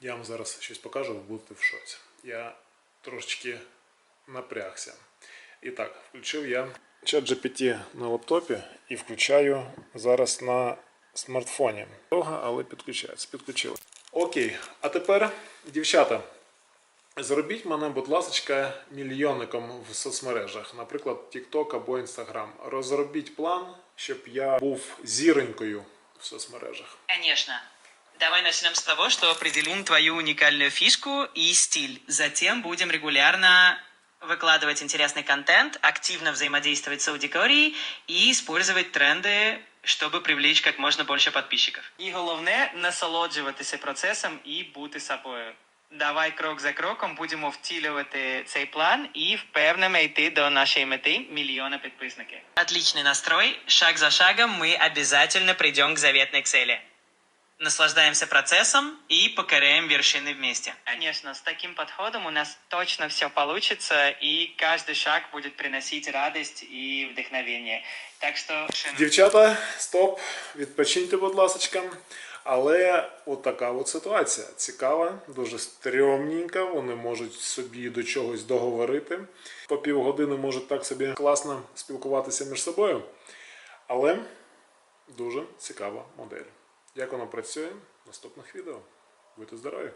Я вам зараз щось покажу, ви будете в шоці. Я трошечки напрягся. І так, включив я чат GPT на лаптопі і включаю зараз на смартфоні. Довго, але підключається. Підключили. Окей, а тепер, дівчата, зробіть мене, будь ласка, мільйонником в соцмережах, наприклад, TikTok або Instagram. Розробіть план, щоб я був зіронькою в соцмережах. Конечно. Давай начнем с того, что определим твою уникальную фишку и стиль. Затем будем регулярно выкладывать интересный контент, активно взаимодействовать с аудиторией и использовать тренды, чтобы привлечь как можно больше подписчиков. І головне насолоджуватися процесом і бути собою. Давай крок за кроком будемо втілювати цей план і впевнено йти до нашої мети мільйона підписників. Отличный настрой. Шаг за шагом мы обязательно придем к заветной цели. Наслаждаемся процессом и покоряем вершины вместе. Конечно, с таким подходом у нас точно все получится, и каждый шаг будет приносить радость и вдохновение. Так что... Дівчата, стоп, відпочиньте, будь ласка. Але от така от ситуація. Цікава, дуже стрьомненька. Вони можуть собі до чогось договорити. По півгодини можуть так собі класно спілкуватися між собою. Але дуже цікава модель. Як воно працює наступних відео. Будьте здорові!